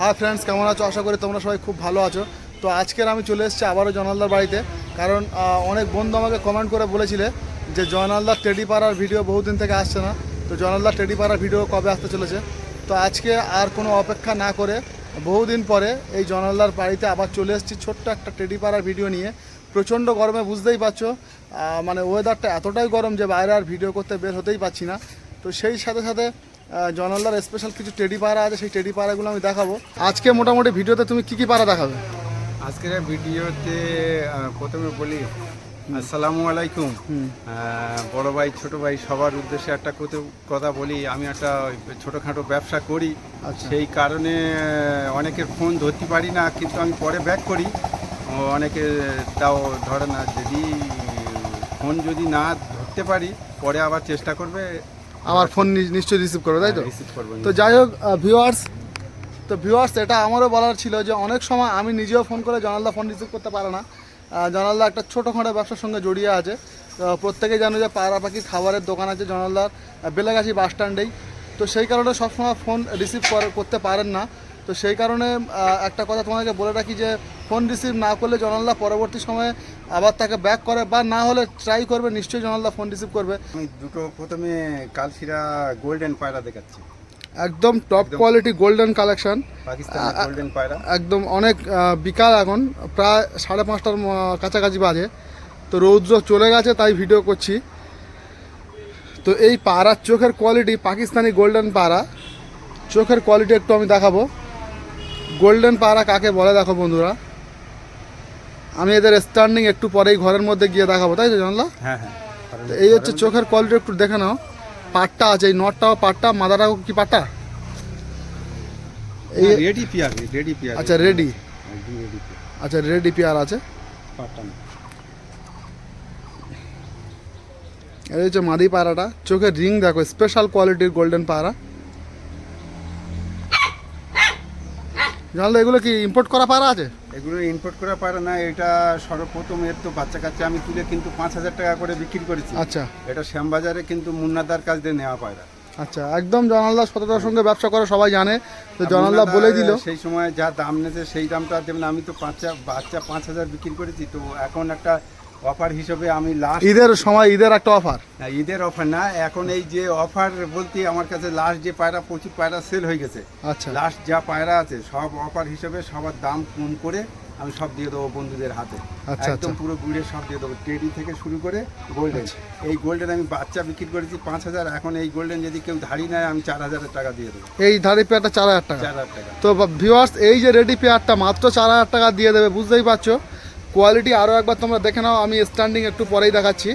Hi friends কেমন আছো? আশা করি তোমরা সবাই খুব ভালো আছো। তো আজকের আমি চলে এসেছি আবারও জয়নালদার বাড়িতে। কারণ অনেক বন্ধু আমাকে কমেন্ট করে বলেছিলে যে জয়নালদার টেডি পাড়ার ভিডিও বহুদিন থেকে আসছে না। তো জয়নালদার টেডি পাড়ার ভিডিও কবে আসতে চলেছে? তো আজকে আর কোনো অপেক্ষা না করে বহুদিন পরে এই জয়নালদার বাড়িতে আবার চলে এসেছি ছোট্ট একটা টেডি পাড়ার ভিডিও নিয়ে। প্রচণ্ড গরমে বুঝতেই পারছ মানে ওয়েদারটা এতটাই গরম যে বাইরে আর ভিডিও করতে বের হতেই পারছি না। তো সেই সাথে সাথে আহ, জয়নালদার স্পেশাল কিছু টেডি পাড়া আছে সেই টেডি পাড়াগুলো আমি দেখাবো। আজকে মোটামুটি ভিডিওতে তুমি কি কি পাড়া দেখাবে? আজকের ভিডিওতে প্রথমে বলি আসসালামু আলাইকুম। বড় ভাই ছোট ভাই সবার উদ্দেশ্যে একটা কথা বলি আমি একটা ছোটোখাটো ব্যবসা করি। আচ্ছা। সেই কারণে অনেকের ফোন ধরতে পারি না কিন্তু আমি পরে ব্যাক করি। অনেকে তাও ধরে না যদি ফোন যদি না ধরতে পারি পরে আবার চেষ্টা করবে। আমার ফোন নিশ্চয়ই রিসিভ করবে তাই তো? তো যাই হোক ভিউয়ার্স তো ভিউয়ার্স এটা আমারও বলার ছিল যে অনেক সময় আমি নিজেও ফোন করে জনালদা ফোন রিসিভ করতে পারে না। জানালদা একটা ছোটোখাটো ব্যবসার সঙ্গে জড়িয়ে আছে। তো প্রত্যেকেই জানো যে পাড়া পাখির খাবারের দোকান আছে জনালদার বেলাগাছি বেলেগাছি বাস স্ট্যান্ডেই তো সেই কারণে সবসময় ফোন রিসিভ করতে পারেন না। তো সেই কারণে একটা কথা তোমাকে বলে রাখি যে ফোন রিসিভ না করলে জনালদা পরবর্তী সময়ে আবার তাকে ব্যাক করে বা না হলে ট্রাই করবে নিশ্চয়ই জনালদা ফোন রিসিভ করবে। আমি দুটো প্রথমে কালশিরা গোল্ডেন পায়রা দেখাচ্ছি। একদম top quality golden collection golden পায়রা। একদম অনেক বিকাল এখন প্রায় সাড়ে পাঁচটার কাছাকাছি বাজে। তো রৌদ্র চলে গেছে তাই ভিডিও করছি। তো এই পাড়ার চোখের কোয়ালিটি পাকিস্তানি গোল্ডেন পাড়া চোখের কোয়ালিটি একটু আমি দেখাবো। গোল্ডেন পাড়া কাকে বলে দেখো বন্ধুরা? আমি এদের স্ট্যান্ডিং একটু পরেই ঘরের মধ্যে গিয়ে দেখাবো তাই তো জানলা? হ্যাঁ হ্যাঁ। এই হচ্ছে চোখের কোয়ালিটি একটু দেখে নাও। পাটটা আছে এই নটটাও পাটটা মাদাটাও কি পাটটা? এই রেডি পিয়ার রেডি পিয়ার। আচ্ছা রেডি আচ্ছা রেডি পেয়ার আছে। পাটান এই হচ্ছে মাদি পায়রাটা চোখের রিং দেখো স্পেশাল কোয়ালিটির গোল্ডেন পায়রা জানলে এগুলো কি ইম্পোর্ট করা পারা আছে? এগুলো ইম্পোর্ট করা পারে না এটা সর্বপ্রথম এর তো বাচ্চা কাচ্চা আমি তুলে কিন্তু পাঁচ হাজার টাকা করে বিক্রি করেছি। আচ্ছা। এটা শ্যামবাজারে কিন্তু মুন্নাদার কাছ দিয়ে নেওয়া পায়রা। আচ্ছা একদম জনালদা সততার সঙ্গে ব্যবসা করে সবাই জানে তো জনালদা মুন্নাদা বলে দিল। সেই সময় যা দাম নেছে সেই দামটা দেবেন আমি তো পাঁচ বাচ্চা পাঁচ হাজার বিক্রি করেছি তো এখন একটা অফার হিসেবে আমি লাস্ট ঈদের সময় ঈদের একটা অফার না ঈদের অফার না এখন এই যে অফার বলতে আমার কাছে লাস্ট যে পায়রা প্রচুর পায়রা সেল হয়ে গেছে। আচ্ছা। লাস্ট যা পায়রা আছে সব অফার হিসেবে সবার দাম কম করে আমি সব দিয়ে দেবো বন্ধুদের হাতে। আচ্ছা, একদম আচ্ছা। পুরো গুড়ে সব দিয়ে দেবো। টেডি থেকে শুরু করে গোল্ডেন এই গোল্ডেন আমি বাচ্চা বিক্রি করেছি পাঁচ হাজার এখন এই গোল্ডেন যদি কেউ ধাড়ি নেয় আমি চার হাজারের টাকা দিয়ে দেবো। এই ধারি পেয়ারটা চার হাজার টাকা। চার হাজার টাকা। তো ভিউয়ার্স এই যে রেডি পেয়ারটা মাত্র চার হাজার টাকা দিয়ে দেবে বুঝতেই পারছ? কোয়ালিটি আরও একবার তোমরা দেখে নাও আমি স্ট্যান্ডিং একটু পরেই দেখাচ্ছি।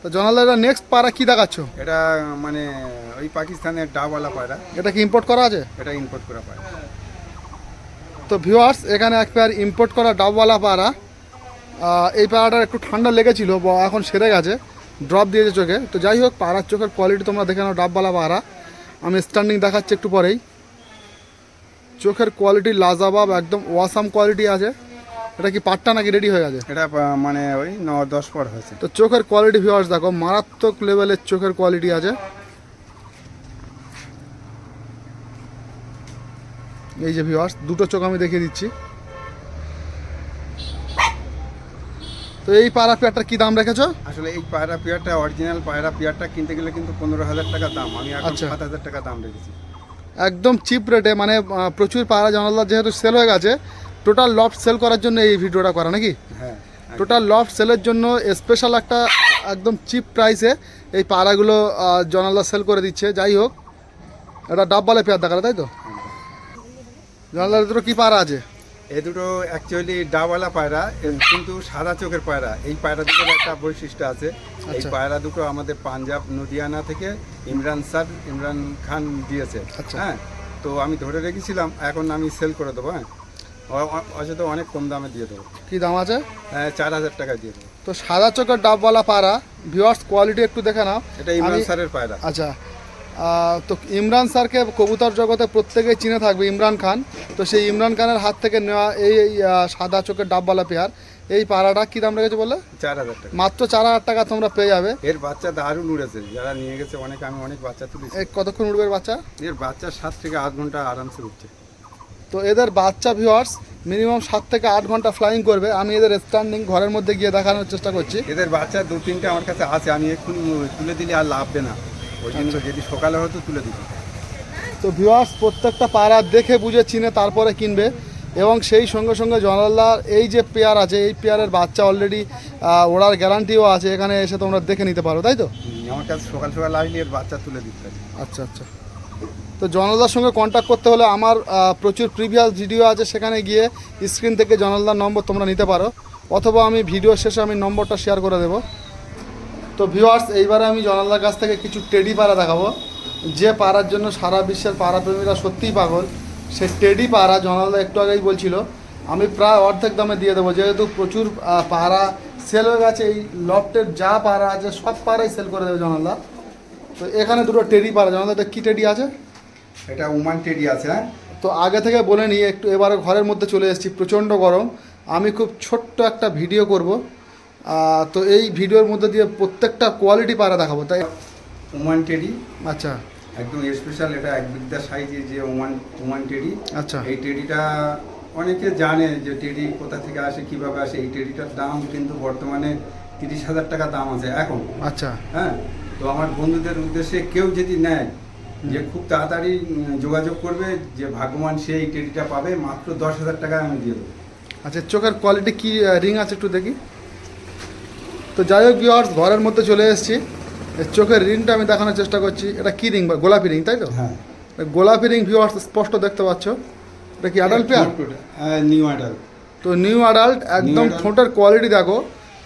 তো জনালদা নেক্সট পাড়া কি দেখাচ্ছ? এটা মানে ওই পাকিস্তানের ডাওয়ালা পায়রা। এটা কি ইম্পোর্ট করা আছে? এটা ইম্পোর্ট করা পায়রা। তো ভিউয়ার্স এখানে এক পেয়ার ইম্পোর্ট করা ডাবওয়ালা পাড়া এই পাড়াটার একটু ঠান্ডা লেগেছিল বা এখন সেরে গেছে ড্রপ দিয়েছে চোখে। তো যাই হোক পাড়ার চোখের কোয়ালিটি তোমরা দেখে নাও ডাবওয়ালা পাড়া আমি স্ট্যান্ডিং দেখাচ্ছি একটু পরেই। চোখের কোয়ালিটি লাজাবাব একদম ওয়াসাম কোয়ালিটি আছে। এটা কি পাটটা নাকি রেডি হয়ে গেছে? এটা মানে ওই ন দশ পর হয়েছে। তো চোখের কোয়ালিটি ভিউয়ার্স দেখো মারাত্মক লেভেলের চোখের কোয়ালিটি আছে। এই যে ভিউয়ার্স দুটো চোখ আমি দেখিয়ে দিচ্ছি। তো এই পায়রা পেয়ারটার কি দাম রেখেছো? আসলে এই পায়রা পেয়ারটা অরিজিনাল পায়রা পেয়ারটা কিনতে গেলে কিন্তু পনেরো হাজার টাকা দাম। আমি আচ্ছা। সাত হাজার টাকা দাম রেখেছি। একদম চিপ রেটে মানে প্রচুর পাড়া জানালা যেহেতু সেল হয়ে গেছে টোটাল লফট সেল করার জন্য এই ভিডিওটা করা নাকি? হ্যাঁ টোটাল লফট সেলের জন্য স্পেশাল একটা একদম চিপ প্রাইসে এই পাড়াগুলো জনালদা সেল করে দিচ্ছে। যাই হোক এটা ডাব বলে পেয়ার দেখালে তাই তো? জনালদার দুটো কী পাড়া আছে? এই দুটো অ্যাকচুয়ালি ডাওয়ালা পায়রা কিন্তু সাদা চোখের পায়রা। এই পায়রা দুটোর একটা বৈশিষ্ট্য আছে। এই আচ্ছা। পায়রা দুটো আমাদের পাঞ্জাব নদিয়ানা থেকে ইমরান স্যার ইমরান খান দিয়েছে। আচ্ছা। হ্যাঁ তো আমি ধরে রেখেছিলাম এখন আমি সেল করে দেবো হ্যাঁ। অযথা অনেক কম দামে দিয়ে দেবো। কি দাম আছে? হ্যাঁ চার হাজার টাকা দিয়ে দেবো। তো সাদা চোখের ডাবওয়ালা পাড়া ভিওয়ার্স কোয়ালিটি একটু দেখে নাও। এটা ইমরান স্যারের পায়রা। আচ্ছা। তো ইমরান স্যারকে কবুতর জগতে প্রত্যেকেই চিনে থাকবে ইমরান খান। তো সেই ইমরান খানের হাত থেকে নেওয়া এই সাদা চোখের ডাবওয়ালা পেয়ার এই পাড়াটা কী দাম রেখেছে বলে চার হাজার টাকা। মাত্র চার হাজার টাকা তোমরা পেয়ে যাবে। এর বাচ্চা দারুণ উড়েছে। যারা নিয়ে গেছে অনেক আমি অনেক বাচ্চা তুলেছি। কতক্ষণ উঠবে এর বাচ্চা? এর বাচ্চা সাত থেকে আট ঘণ্টা আরামসে উঠছে। তো এদের বাচ্চা ভিউয়ার্স মিনিমাম সাত থেকে আট ঘণ্টা ফ্লাইং করবে। আমি এদের স্ট্যান্ডিং ঘরের মধ্যে গিয়ে দেখানোর চেষ্টা করছি। এদের বাচ্চা দু তিনটে আমার কাছে আছে আমি এক্ষুনি তুলে দিলে আর লাভবে না। ওই জন্য যদি সকালে হয়তো তুলে দিত তো ভিউয়ার্স প্রত্যেকটা পাড়া দেখে বুঝে চিনে তারপরে কিনবে। এবং সেই সঙ্গে সঙ্গে জনাল্লার এই যে পেয়ার আছে এই পেয়ারের বাচ্চা অলরেডি ওড়ার গ্যারান্টিও আছে। এখানে এসে তোমরা দেখে নিতে পারো তাই তো? আমার কাছে সকাল সকাল আসলে এর বাচ্চা তুলে দিতে আচ্ছা আচ্ছা। তো জনলদার সঙ্গে কন্ট্যাক্ট করতে হলে আমার প্রচুর প্রিভিয়াস ভিডিও আছে সেখানে গিয়ে স্ক্রিন থেকে জনলদার নম্বর তোমরা নিতে পারো। অথবা আমি ভিডিও শেষে আমি নম্বরটা শেয়ার করে দেবো। তো ভিউয়ার্স এইবারে আমি জনলদার কাছ থেকে কিছু টেডি পাড়া দেখাবো। যে পাড়ার জন্য সারা বিশ্বের পাড়া প্রেমীরা সত্যিই পাগল সেই টেডি পাড়া জনলদা একটু আগেই বলছিল। আমি প্রায় অর্ধেক দামে দিয়ে দেবো। যেহেতু প্রচুর পাড়া সেল হয়ে গেছে, এই লফটের যা পাড়া আছে সব পাড়াই সেল করে দেবে জনলদা। তো এখানে দুটো টেডি পাড়া। জনলদা কী টেডি আছে? এটা উমান টেডি আছে হ্যাঁ? তো আগে থেকে বলে নিই একটু এবারে ঘরের মধ্যে চলে এসেছি প্রচণ্ড গরম। আমি খুব ছোট্ট একটা ভিডিও করব। তো এই ভিডিওর মধ্যে দিয়ে প্রত্যেকটা কোয়ালিটি পাড়া দেখাবো তাই উমান টেডি আচ্ছা। একদম স্পেশাল এটা এক বিদ্যা সাইজে যে ওমান ওমান টেডি আচ্ছা। এই টেডিটা অনেকে জানে যে টেডি কোথা থেকে আসে কীভাবে আসে। এই টেডিটার দাম কিন্তু বর্তমানে তিরিশ হাজার টাকা দাম আছে এখন। আচ্ছা। হ্যাঁ? তো আমার বন্ধুদের উদ্দেশ্যে কেউ যদি নেয় যে খুব তাড়াতাড়ি যোগাযোগ করবে যে ভাগ্যবান সে এই টেডিটা পাবে মাত্র দশ হাজার টাকায় আমি দিয়ে দেবো। আচ্ছা চোখের কোয়ালিটি কি রিং আছে একটু দেখি। তো যাই হোক ভিউয়ার্স ঘরের মধ্যে চলে এসেছি। চোখের রিংটা আমি দেখানোর চেষ্টা করছি। এটা কি রিং বা গোলাপি রিং তাই তো? হ্যাঁ। গোলাপি রিং ভিউয়ার্স স্পষ্ট দেখতে পাচ্ছ। এটা কি অ্যাডাল্ট পেয়ার নিউ অ্যাডাল্ট তো নিউ অ্যাডাল্ট একদম ঠোঁটের কোয়ালিটি দেখো।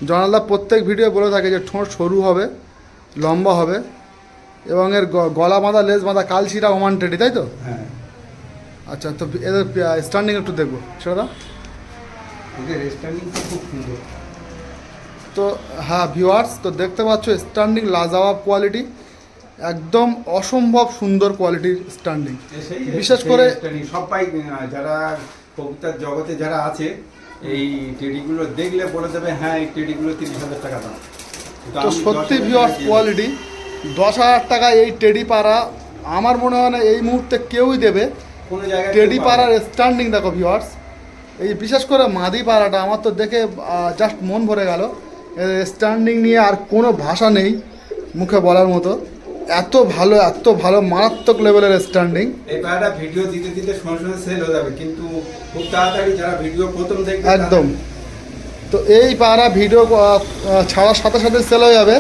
জনালদা প্রত্যেক ভিডিও বলে থাকে যে ঠোঁট সরু হবে লম্বা হবে। এবং এর গলা বাঁধা লেজ বাঁধা কালচিরা ওমান টেডি তাই তো? হ্যাঁ। আচ্ছা তো এদের স্ট্যান্ডিং একটু দেখব সেটা এদের স্টাইলিংটা খুব সুন্দর। তো হ্যাঁ ভিউয়ার্স তো দেখতে পাচ্ছ স্ট্যান্ডিং লাজাওয়াব কোয়ালিটি একদম অসম্ভব সুন্দর কোয়ালিটির স্ট্যান্ডিং বিশেষ করে-। সবাই যারা কবিতার জগতে যারা আছে এই টেডিগুলো দেখলে বলে দেবে হ্যাঁ এই টেডিগুলো তিরিশ হাজার টাকা দাম। তো সত্যি ভিউয়ার্স কোয়ালিটি দশ হাজার টাকা এই টেডি পাড়া আমার মনে হয় না এই মুহূর্তে কেউই দেবে। টেডি পাড়ার। স্ট্যান্ডিং দেখো ভিওয়ার্স এই বিশেষ করে মাদি পাড়াটা আমার তো দেখে জাস্ট মন ভরে গেল। স্ট্যান্ডিং নিয়ে আর কোনো ভাষা নেই মুখে বলার মতো। এত ভালো এত ভালো মারাত্মক লেভেলের স্ট্যান্ডিং এই পায়রাটা ভিডিও দিতে দিতে সেল হয়ে যাবে কিন্তু খুব তাড়াতাড়ি যারা ভিডিও প্রথম দেখবে একদম। তো এই পাড়া ভিডিও ছাড়ার সাথে সাথে সেল হয়ে যাবে।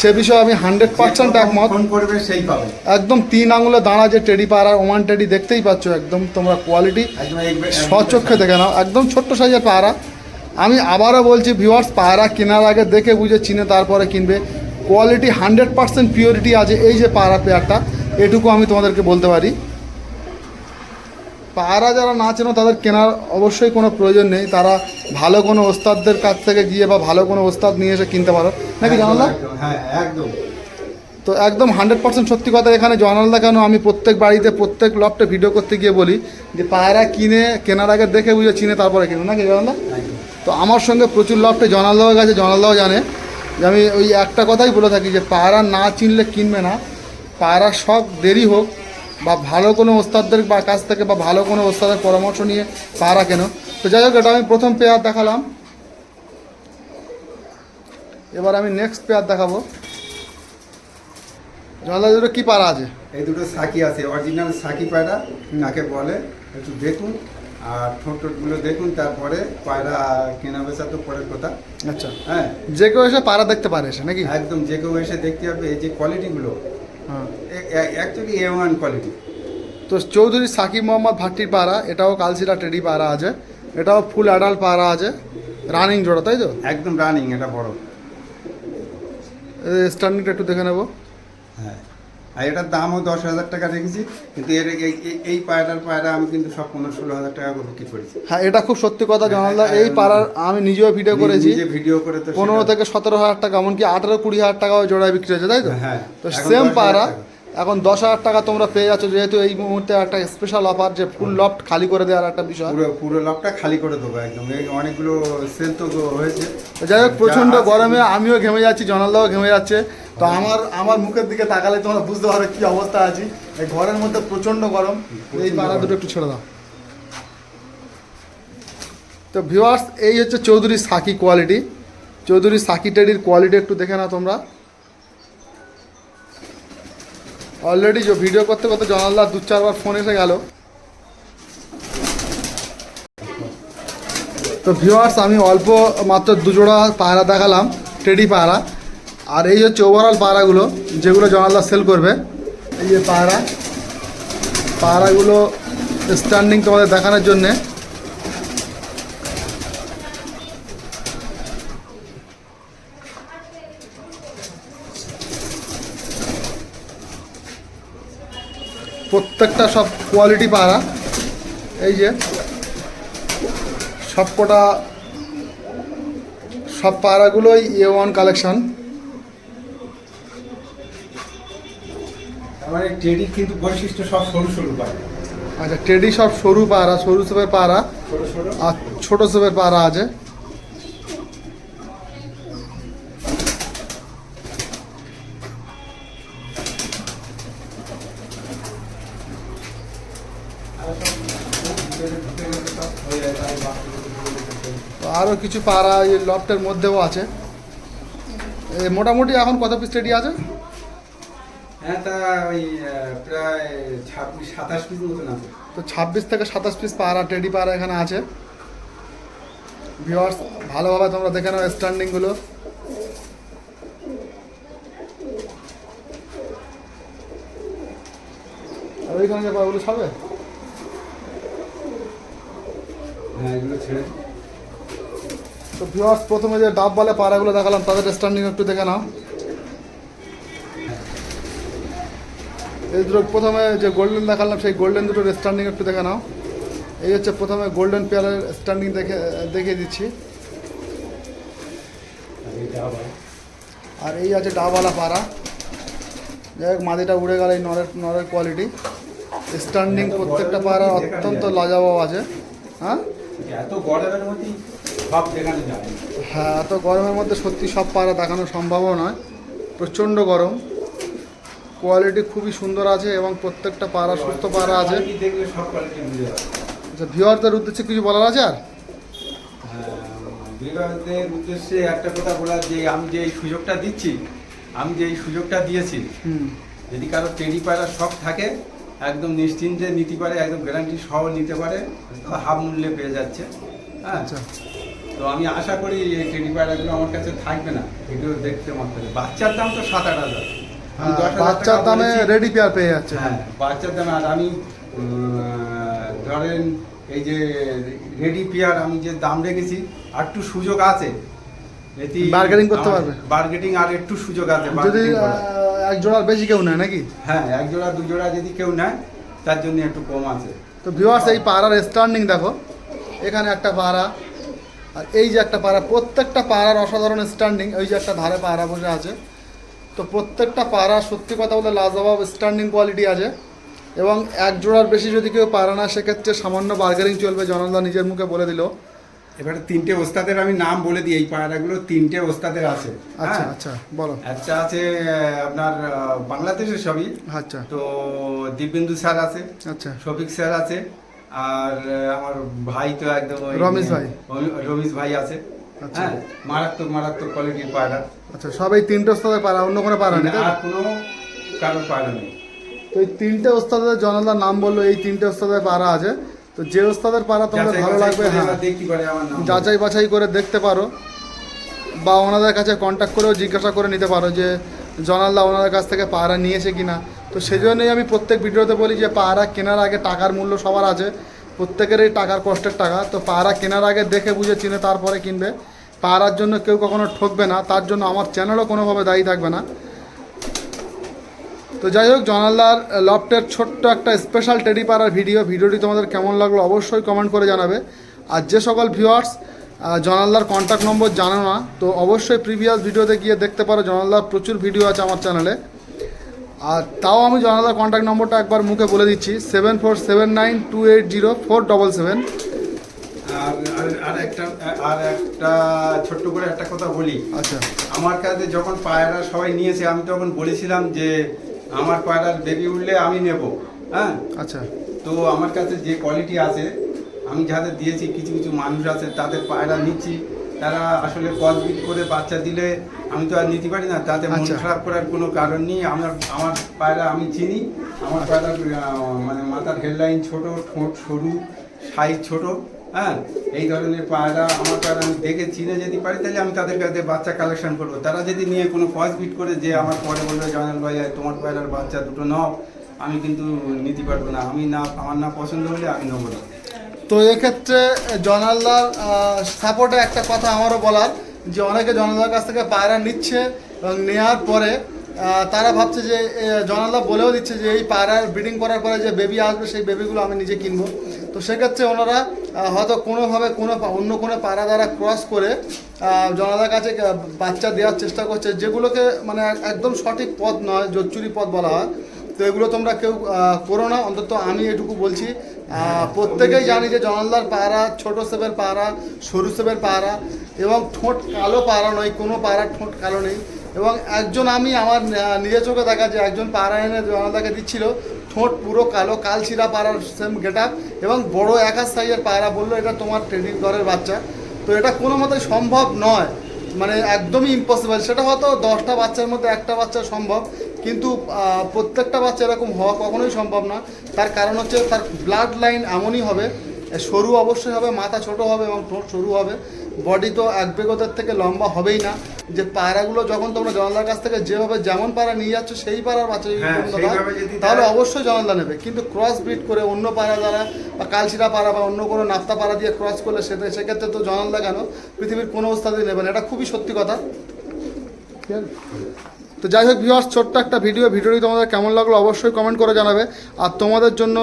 সে বিষয়ে আমি হান্ড্রেড পার্সেন্ট একমত। করবে সেই পাবে একদম তিন আঙুলে দাঁড়া যে টেডি পাড়া ওমান টেডি দেখতেই পাচ্ছ একদম তোমরা কোয়ালিটি স্বচক্ষে দেখে নাও। একদম ছোট্ট সাইজের পায়রা আমি আবারও বলছি ভিউয়ার্স পায়রা কেনার আগে দেখে বুঝে চিনে তারপরে কিনবে। কোয়ালিটি হান্ড্রেড পার্সেন্ট পিওরিটি আছে এই যে পায়রা পেয়ারটা এটুকু আমি তোমাদেরকে বলতে পারি। পায়রা যারা না চেনো তাদের কেনার অবশ্যই কোনো প্রয়োজন নেই। তারা ভালো কোনো ওস্তাদদের কাছ থেকে গিয়ে বা ভালো কোনো ওস্তাদ নিয়ে এসে কিনতে পারো। নাকি একদম, জানালা? হ্যাঁ একদম। তো একদম হান্ড্রেড পার্সেন্ট সত্যি কথা এখানে জনালদা কেন? আমি প্রত্যেক বাড়িতে প্রত্যেক লফটে ভিডিও করতে গিয়ে বলি যে পায়রা কিনে কেনার আগে দেখে বুঝে চিনে তারপরে কিনে। নাকি জানালদা তো আমার সঙ্গে প্রচুর লফটে জনালদাও গেছে জনালদাও জানে। যে আমি ওই একটা কথাই বলে থাকি যে পায়রা না চিনলে কিনবে না। পায়রা শখ দেরি হোক বা ভালো কোনো ওস্তাদদের বা কাছ থেকে বা ভালো কোনো ওস্তাদের পরামর্শ নিয়ে পায়রা কেন তো যাই হোক এটা আমি প্রথম পেয়ার দেখালাম। এবার আমি নেক্সট পেয়ার দেখাবো। জনালদা দুটো কী পায়রা আছে? এই দুটো সাকি আছে অরিজিনাল সাকি পায়রা নাকে বলে একটু দেখুন আর ঠোঁট টোটগুলো দেখুন তারপরে পায়রা কেনা বেচা তো পরের কথা। আচ্ছা। হ্যাঁ। যে কেউ এসে পায়রা দেখতে পারে এসে নাকি? একদম যে কেউ এসে দেখতে হবে এই যে কোয়ালিটিগুলো অ্যাকচুয়ালি এ ওয়ান কোয়ালিটি তো চৌধুরী সাকিব মোহাম্মদ ভাট্টির পাড়া এটাও কালসিরা টেডি পাড়া আছে। এটাও ফুল অ্যাডাল্ট পাড়া আছে। রানিং জোড়া তাই তো? একদম রানিং এটা বড়। স্ট্যান্ডিংটা একটু দেখে নেব। হ্যাঁ। আর এটার দামও দশ হাজার টাকা রেখেছি কিন্তু এর এই- পায়রার পায়রা আমি কিন্তু সব পনেরো ষোলো হাজার টাকা করে বিক্রি করেছি। হ্যাঁ এটা খুব সত্যি কথা জানালা এই পাড়ার আমি নিজেও ভিডিও করেছি। যে ভিডিও করে তো পনেরো থেকে সতেরো হাজার টাকা এমনকি আঠারো কুড়ি হাজার টাকাও জোড়ায় বিক্রি হয়েছে তাই তো? হ্যাঁ তো সেম 10,000 পাড়া। এখন দশ হাজার টাকা তোমরা পেয়ে যাচ্ছ যেহেতু এই মুহূর্তে একটা স্পেশাল অফার যে ফুল লফট খালি করে দেওয়ার একটা বিষয়। পুরো পুরো লকটা খালি করে দেবো একদম। এই অনেকগুলো সেল তো হয়েছে। যাই হোক প্রচণ্ড গরমে আমিও ঘেমে যাচ্ছি জনালদাও ঘেমে যাচ্ছে। তো আমার আমার মুখের দিকে তাকালে তোমরা বুঝতে পারো কি অবস্থা আছি। এই ঘরের মধ্যে প্রচণ্ড গরম। এই পাড়া দুটো একটু ছেড়ে দাও। তো ভিউয়ার্স এই হচ্ছে চৌধুরী সাকি কোয়ালিটি চৌধুরী সাকি টেডির কোয়ালিটি একটু দেখে না তোমরা। অলরেডি ভিডিও করতে করতে জনালদা দু চারবার ফোন এসে গেল। তো ভিউয়ার্স আমি অল্প মাত্র দুজোড়া পায়রা দেখালাম টেডি পায়রা। আর এই হচ্ছে ওভারঅল পায়রাগুলো, যেগুলো জনালদা সেল করবে। এই যে পায়রা। পায়রাগুলো স্ট্যান্ডিং তোমাদের দেখানোর জন্যে। প্রত্যেকটা সব কোয়ালিটি পাড়া। এই যে সবকটা সব পাড়াগুলোই এ ওয়ান কালেকশন এই কিন্তু বৈশিষ্ট্য সব সরু সরু পায় আচ্ছা টেডি সব সরু পাড়া সরু সেপের পাড়া। আর ছোট সেপের পায়রা আছে। আরও কিছু পাড়া এই লফটের মধ্যেও আছে। মোটামুটি এখন কত পিস রেডি আছে? হ্যাঁ তা ওই প্রায় ছাব্বিশ সাতাশ পিস মতন আছে। তো ছাব্বিশ থেকে সাতাশ পিস পায়রা টেডি পায়রা এখানে আছে। ভিওয়ার্স ভালোভাবে তোমরা দেখে নাও স্ট্যান্ডিংগুলো ওইখানে যে পায়রাগুলো ছাড়বে হ্যাঁ এগুলো ছেড়ে তো ভিওয়ার্স প্রথমে যে ডাব বলে পায়রাগুলো দেখালাম তাদের স্ট্যান্ডিং একটু দেখে নাও। এই দুটো প্রথমে যে গোল্ডেন দেখালাম সেই গোল্ডেন দুটোর স্ট্যান্ডিং একটু দেখে নাও। এই হচ্ছে প্রথমে গোল্ডেন পেয়ারের স্ট্যান্ডিং দেখে দেখিয়ে দিচ্ছি। আর এই আছে ডাবওয়ালা পাড়া। যাই হোক মাদিটা উড়ে গেল এই নরের নরের কোয়ালিটি স্ট্যান্ডিং প্রত্যেকটা পাড়া অত্যন্ত লাজাবাব আছে। হ্যাঁ? এত গরমের মধ্যেই সব দেখানো যায়। হ্যাঁ এত গরমের মধ্যে সত্যি সব পাড়া দেখানো সম্ভবও নয়। প্রচণ্ড গরম। কোয়ালিটি খুবই সুন্দর আছে এবং প্রত্যেকটা পাড়া সুস্থ পাড়া আছে। কোয়ালিটি দেখলে সব কোয়ালিটি বুঝে আচ্ছা ভিওয়ারদের উদ্দেশ্যে কিছু বলার আছে আর? উদ্দেশ্যে একটা কথা বলার যে আমি যে এই সুযোগটা দিচ্ছি আমি যে এই সুযোগটা দিয়েছি হুম। যদি কারও টেডি পায়রা শখ থাকে একদম নিশ্চিন্তে নিতে পারে একদম গ্যারান্টি সহ নিতে পারে হাফ মূল্যে পেয়ে যাচ্ছে। হ্যাঁ? আচ্ছা। তো আমি আশা করি এই টেডি পায়রাগুলো আমার কাছে থাকবে না এগুলো দেখতে মাত্র বাচ্চার দাম তো সাত আট হাজার। বাচ্চার দামে রেডি পেয়ার পেয়ে যাচ্ছে। হ্যাঁ বাচ্চার দামে আর আমি ধরেন এই যে রেডি পেয়ার আমি যে দাম রেখেছি আর একটু সুযোগ আছে Bargaining করতে পারবে? বার্গেটিং আর একটু সুযোগ আছে যদি এক জোড়ার বেশি কেউ নেয় নাকি? হ্যাঁ এক জোড়া দু জোড়া যদি কেউ নেয় তার জন্য একটু কম আছে। তো ভিউয়ার্স এই পাড়ার স্ট্যান্ডিং দেখো। এখানে একটা পাড়া আর এই যে একটা পাড়া প্রত্যেকটা পাড়ার অসাধারণ স্ট্যান্ডিং ওই যে একটা ধারে পাড়া বসে আছে। তো প্রত্যেকটা পাড়া সত্যি কথা বলতে লাজবাব স্ট্যান্ডিং কোয়ালিটি আছে। এবং এক জোড়ার বেশি যদি কেউ পারে না সেক্ষেত্রে সামান্য বার্গেনিং চলবে জনদা নিজের মুখে বলে দিল। এবারে তিনটে ওস্তাদের আমি নাম বলে দিই এই পায়রাগুলো তিনটে ওস্তাদের আছে। আচ্ছা হ্যাঁ? আচ্ছা বলো। একটা আছে আপনার বাংলাদেশের সবই আচ্ছা। তো দিব্যেন্দু স্যার আছে আচ্ছা। শফিক স্যার আছে আর আমার ভাই তো একদম রমেশ ভাই। রমেশ ভাই আছে। আচ্ছা। হ্যাঁ মারাত্মক মারাত্মক কোয়ালিটির পায়রা আচ্ছা সব এই তিনটে ওস্তাদের পাড়া অন্য কোনো পাড়া নেই তো? আর কোনো কারোর পায়রা নেই। তো এই তিনটে ওস্তাদের জনদার নাম বলল এই তিনটে ওস্তাদের পাড়া আছে। তো যে ওস্তাদের পাড়া তোমাদের ভালো লাগবে হ্যাঁ। পারে যাচাই বাছাই করে দেখতে পারো। বা ওনাদের কাছে কন্ট্যাক্ট করেও জিজ্ঞাসা করে নিতে পারো যে জনালদা ওনাদের কাছ থেকে পায়রা নিয়েছে কি না তো সেই জন্যই আমি প্রত্যেক ভিডিওতে বলি যে পায়রা কেনার আগে টাকার মূল্য সবার আছে। প্রত্যেকেরই টাকার কষ্টের টাকা। তো পায়রা কেনার আগে দেখে বুঝে চিনে তারপরে কিনবে। পায়রার জন্য কেউ কখনো ঠকবে না। তার জন্য আমার চ্যানেলও কোনোভাবে দায়ী থাকবে না। তো যাই হোক জনালদার লফটের ছোট্ট একটা স্পেশাল টেডি পাড়ার ভিডিও ভিডিওটি তোমাদের কেমন লাগল অবশ্যই কমেন্ট করে জানাবে। আর যে সকল ভিউয়ার্স জনালদার কন্ট্যাক্ট নম্বর জানো না তো অবশ্যই প্রিভিয়াস ভিডিওতে গিয়ে দেখতে পারো জনালদার প্রচুর ভিডিও আছে আমার চ্যানেলে আর তাও আমি জনাদার কন্ট্যাক্ট নম্বরটা একবার মুখে বলে দিচ্ছি seven four seven nine two eight zero four double seven আর একটা আর একটা ছোট্ট করে একটা কথা বলি। আচ্ছা। আমার কাছে যখন পায়রা সবাই নিয়েছে আমি তখন বলেছিলাম যে আমার পায়রার বেবি উঠলে আমি নেব হ্যাঁ? আচ্ছা। তো আমার কাছে যে কোয়ালিটি আছে আমি যাদের দিয়েছি কিছু কিছু মানুষ আছে তাদের পায়রা নিচ্ছি। তারা আসলে কলবিট করে বাচ্চা দিলে আমি তো আর নিতে পারি না তাতে মন আচ্ছা। খারাপ করার কোনো কারণ নেই। আমার আমার পায়রা আমি চিনি আমার পায়রার আহ, মানে মাথার হেডলাইন ছোট ঠোঁট সরু সাইজ ছোট। হ্যাঁ এই ধরনের পায়রা আমার পায়রা আমি দেখে চিনে যদি পারি, তাহলে আমি তাদের কাছে বাচ্চা কালেকশন করব। তারা যদি নিয়ে কোনো ফয়েস বিট করে যে আমার পরে বলবে জানাল ভাই তোমার পায়রার বাচ্চা দুটো নাও। আমি কিন্তু নিতে পারব না। আমি না, আমার না পছন্দ হলে আমি নেব না। তো এক্ষেত্রে জনালদার সাপোর্টে একটা কথা আমারও বলার, যে অনেকে জনালদার কাছ থেকে পায়রা নিচ্ছে এবং নেওয়ার পরে তারা ভাবছে যে জনালদা বলেও দিচ্ছে যে, এই পায়রার ব্রিডিং করার পরে যে বেবি আসবে, সেই বেবিগুলো আমি নিজে কিনবো। তো সেক্ষেত্রে ওনারা হয়তো কোনোভাবে কোনো অন্য কোনো পায়রা দ্বারা ক্রস করে জনালদার কাছে বাচ্চা দেওয়ার চেষ্টা করছে, যেগুলোকে মানে একদম সঠিক পথ নয়, জোচ্চুরি পথ বলা হয়। তো এগুলো তোমরা কেউ করো না, অন্তত আমি এটুকু বলছি। প্রত্যেকেই জানি যে জনালদার পায়রা ছোট সেবের পায়রা সরু সেবের পায়রা এবং ঠোঁট কালো পায়রা নয়, কোনো পায়রার ঠোঁট কালো নেই। এবং একজন আমি আমার নিজের চোখে দেখা যে একজন পায়রা এনে জনালদাকে দিচ্ছিল ঠোঁট পুরো কালো কালচিরা পাড়ার সেম গেট এবং বড় একাশ সাইজের পায়রা বলল, এটা তোমার ট্রেনিং ঘরের বাচ্চা। তো এটা কোনো মতেই সম্ভব নয়। মানে একদমই ইম্পসিবল সেটা হয়তো দশটা বাচ্চার মধ্যে একটা বাচ্চা সম্ভব, কিন্তু প্রত্যেকটা বাচ্চা এরকম হওয়া কখনোই সম্ভব না। তার কারণ হচ্ছে তার ব্লাড লাইন এমনই হবে, সরু অবশ্যই হবে, মাথা ছোট হবে এবং ঠোঁট সরু হবে। বডি তো এক বেগতের থেকে লম্বা হবেই না। যে পায়রাগুলো যখন তোমরা জনলার কাছ থেকে যেভাবে যেমন পায়রা নিয়ে যাচ্ছ সেই পায়রার বাচ্চা যদি হ্যাঁ, তোমরা দাও, তাহলে অবশ্যই জনলা নেবে। কিন্তু ক্রস ব্রিড করে অন্য পায়রা দ্বারা বা কালচিরা পাড়া বা অন্য কোনো নাপ্তা পাড়া দিয়ে ক্রস করলে সেটা সেক্ষেত্রে তো জনলা কেন? পৃথিবীর কোনো অবস্থাতেই নেবে না। এটা খুবই সত্যি কথা। তো যাই হোক ভিউয়ার্স ছোট্ট একটা ভিডিও ভিডিওটি তোমাদের কেমন লাগল অবশ্যই কমেন্ট করে জানাবে। আর তোমাদের জন্য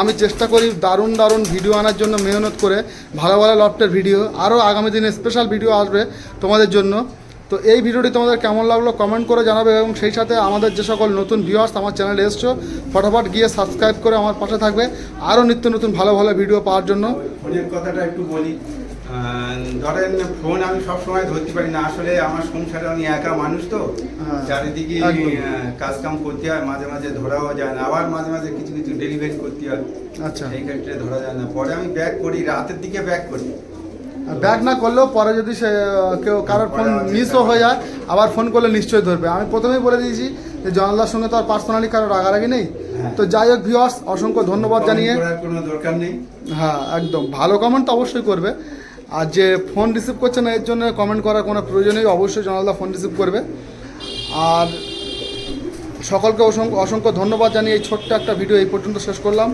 আমি চেষ্টা করি দারুণ দারুণ ভিডিও আনার জন্য মেহনত করে ভালো ভালো লফটের ভিডিও আরও আগামী দিনে স্পেশাল ভিডিও আসবে তোমাদের জন্য। তো এই ভিডিওটি তোমাদের কেমন লাগল কমেন্ট করে জানাবে এবং সেই সাথে আমাদের যে সকল নতুন ভিউয়ার্স আমার চ্যানেলে এসছো ফটাফট গিয়ে সাবস্ক্রাইব করে আমার পাশে থাকবে। আরও নিত্য নতুন ভালো ভালো ভিডিও পাওয়ার জন্য। ফোনের কথাটা একটু বলি ধরেন ফোন আমি সবসময় ধরতে পারি না। আসলে আমার সংসারে আমি একা মানুষ তো। হ্যাঁ, চারিদিকে একদম। আহ, কাজ কাম করতে হয় মাঝে মাঝে ধরাও যায় না। আবার মাঝে মাঝে কিছু কিছু ডেলিভারি করতে হয়। আচ্ছা। সেই ক্ষেত্রে ধরা যায় না। পরে আমি ব্যাক করি রাতের দিকে ব্যাক করি। ব্যাক না করলেও পরে যদি সে কেউ কারোর ফোন মিসও হয়ে যায় আবার ফোন করলে নিশ্চয়ই ধরবে। আমি প্রথমেই বলে দিয়েছি যে জনালদার সঙ্গে তো আর পার্সোনালি কারও রাগারাগি নেই। হ্যাঁ। তো যাই হোক ভিওয়ার্স অসংখ্য ধন্যবাদ জানিয়ে। কোনো দরকার নেই। হ্যাঁ একদম। ভালো কমেন্ট তো অবশ্যই করবে। আর যে ফোন রিসিভ করছে না এর জন্য কমেন্ট করার কোনো প্রয়োজন নেই। অবশ্যই জনালদা ফোন রিসিভ করবে। আর সকলকে অসংখ্য অসংখ্য ধন্যবাদ জানিয়ে এই ছোট্ট একটা ভিডিও এই পর্যন্ত শেষ করলাম।